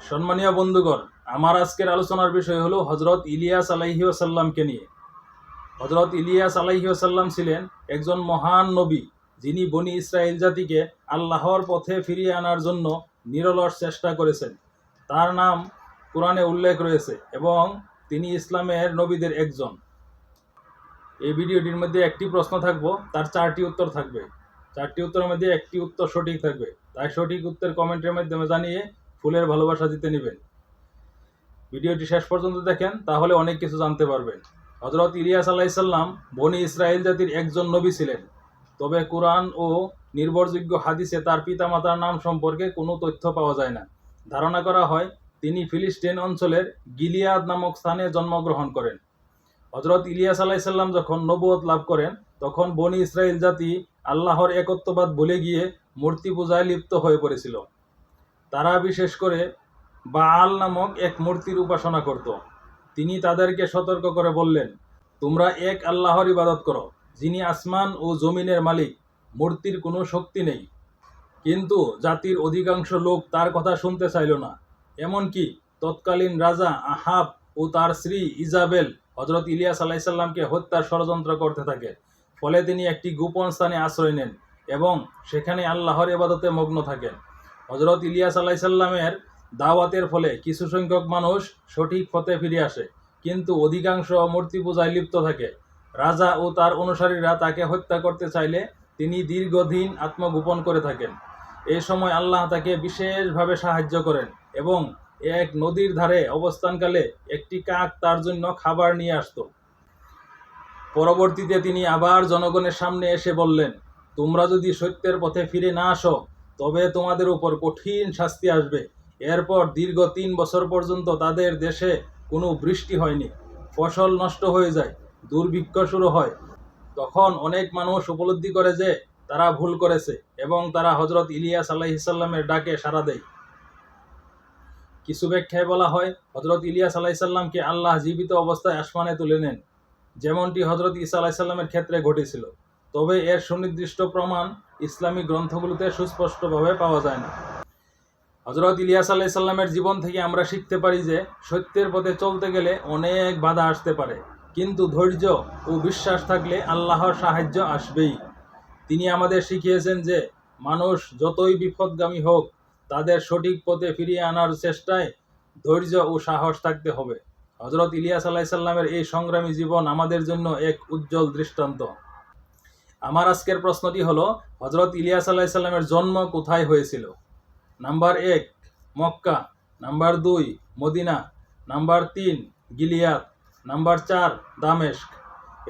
সম্মানীয় বন্ধুগণ, আমার আজকের আলোচনার বিষয় হলো হজরত ইলিয়াস আলাইহি আসাল্লামকে নিয়ে। হজরত ইলিয়াস আলাইহি আসাল্লাম ছিলেন একজন মহান নবী, যিনি বনি ইসরায়েল জাতিকে আল্লাহর পথে ফিরিয়ে আনার জন্য নিরলস চেষ্টা করেছেন। তার নাম কোরআনে উল্লেখ রয়েছে এবং তিনি ইসলামের নবীদের একজন। এই ভিডিওটির মধ্যে একটি প্রশ্ন থাকব, তার চারটি উত্তর থাকবে। চারটি উত্তরের মধ্যে একটি উত্তর সঠিক থাকবে। তাই সঠিক উত্তর কমেন্টের মাধ্যমে জানিয়ে ফুলের ভালোবাসা দিতে নেবেন। ভিডিওটি শেষ পর্যন্ত দেখেন, তাহলে অনেক কিছু জানতে পারবেন। হজরত ইলিয়াস আলাইসাল্লাম বনি ইসরায়েল জাতির একজন নবী ছিলেন। তবে কোরআন ও নির্ভরযোগ্য হাদিসে তার পিতামাতার নাম সম্পর্কে কোনো তথ্য পাওয়া যায় না। ধারণা করা হয়, তিনি ফিলিস্তিন অঞ্চলের গিলিয়াদ নামক স্থানে জন্মগ্রহণ করেন। হজরত ইলিয়াস আলাইসাল্লাম যখন নবুয়ত লাভ করেন, তখন বনি ইসরায়েল জাতি আল্লাহর একত্ববাদ ভুলে গিয়ে মূর্তি পূজায় লিপ্ত হয়ে পড়েছিল। তারা বিশেষ করে বাআল নামক এক মূর্তির উপাসনা করত। তিনি তাদেরকে সতর্ক করে বললেন, তোমরা এক আল্লাহর ইবাদত করো, যিনি আসমান ও জমিনের মালিক, মূর্তির কোনো শক্তি নেই। কিন্তু জাতির অধিকাংশ লোক তার কথা শুনতে চাইল না। এমনকি তৎকালীন রাজা আহাব ও তার স্ত্রী ইজাবেল হজরত ইলিয়াস আলাইসাল্লামকে হত্যার ষড়যন্ত্র করতে থাকে। ফলে তিনি একটি গোপন স্থানে আশ্রয় নেন এবং সেখানে আল্লাহর ইবাদতে মগ্ন থাকেন। হজরত ইলিয়াস আলাইসাল্লামের দাওয়াতের ফলে কিছু সংখ্যক মানুষ সঠিক পথে ফিরে আসে, কিন্তু অধিকাংশ মূর্তি পূজায় লিপ্ত থাকে। রাজা ও তার অনুসারীরা তাকে হত্যা করতে চাইলে তিনি দীর্ঘদিন আত্মগোপন করে থাকেন। এই সময় আল্লাহ তাকে বিশেষভাবে সাহায্য করেন এবং এক নদীর ধারে অবস্থানকালে একটি কাক তার জন্য খাবার নিয়ে আসত। পরবর্তীতে তিনি আবার জনগণের সামনে এসে বললেন, তোমরা যদি সত্যের পথে ফিরে না আসো তবে তোমাদের উপর কঠিন শাস্তি আসবে। এরপর দীর্ঘ তিন বছর পর্যন্ত তাদের দেশে কোনো বৃষ্টি হয়নি। ফসল নষ্ট হয়ে যায়, দুর্ভিক্ষ শুরু হয়। তখন অনেক মানুষ উপলব্ধি করে যে তারা ভুল করেছে এবং তারা হজরত ইলিয়াস আলাইসাল্লামের ডাকে সাড়া দেয়। কিছু ব্যাখ্যায় বলা হয় হজরত ইলিয়াস আলাইসাল্লামকে আল্লাহ জীবিত অবস্থায় আসমানে তুলে নেন, যেমনটি হজরত ইসা আলাইসাল্লামের ক্ষেত্রে ঘটেছিল। তবে এর সুনির্দিষ্ট প্রমাণ ইসলামী গ্রন্থগুলোতে সুস্পষ্টভাবে পাওয়া যায় না। হজরত ইলিয়াস আলাইসাল্লামের জীবন থেকে আমরা শিখতে পারি যে, সত্যের পথে চলতে গেলে অনেক বাধা আসতে পারে, কিন্তু ধৈর্য ও বিশ্বাস থাকলে আল্লাহর সাহায্য আসবেই। তিনি আমাদের শিখিয়েছেন যে, মানুষ যতই বিপদগামী হোক, তাদের সঠিক পথে ফিরিয়ে আনার চেষ্টায় ধৈর্য ও সাহস থাকতে হবে। হজরত ইলিয়াস আলাইসাল্লামের এই সংগ্রামী জীবন আমাদের জন্য এক উজ্জ্বল দৃষ্টান্ত। আমার আজকের প্রশ্নটি হলো হজরত ইলিয়াস আলাইসাল্লামের জন্ম কোথায় হয়েছিল? নাম্বার এক, মক্কা। নাম্বার দুই, মদিনা। নাম্বার তিন, গিলিয়াদ। নাম্বার চার, দামেস্ক।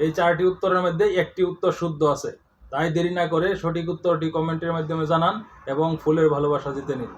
এই চারটি উত্তরের মধ্যে একটি উত্তর শুদ্ধ আছে। তাই দেরি না করে সঠিক উত্তরটি কমেন্টের মাধ্যমে জানান এবং ফুলের ভালোবাসা জিতে নিন।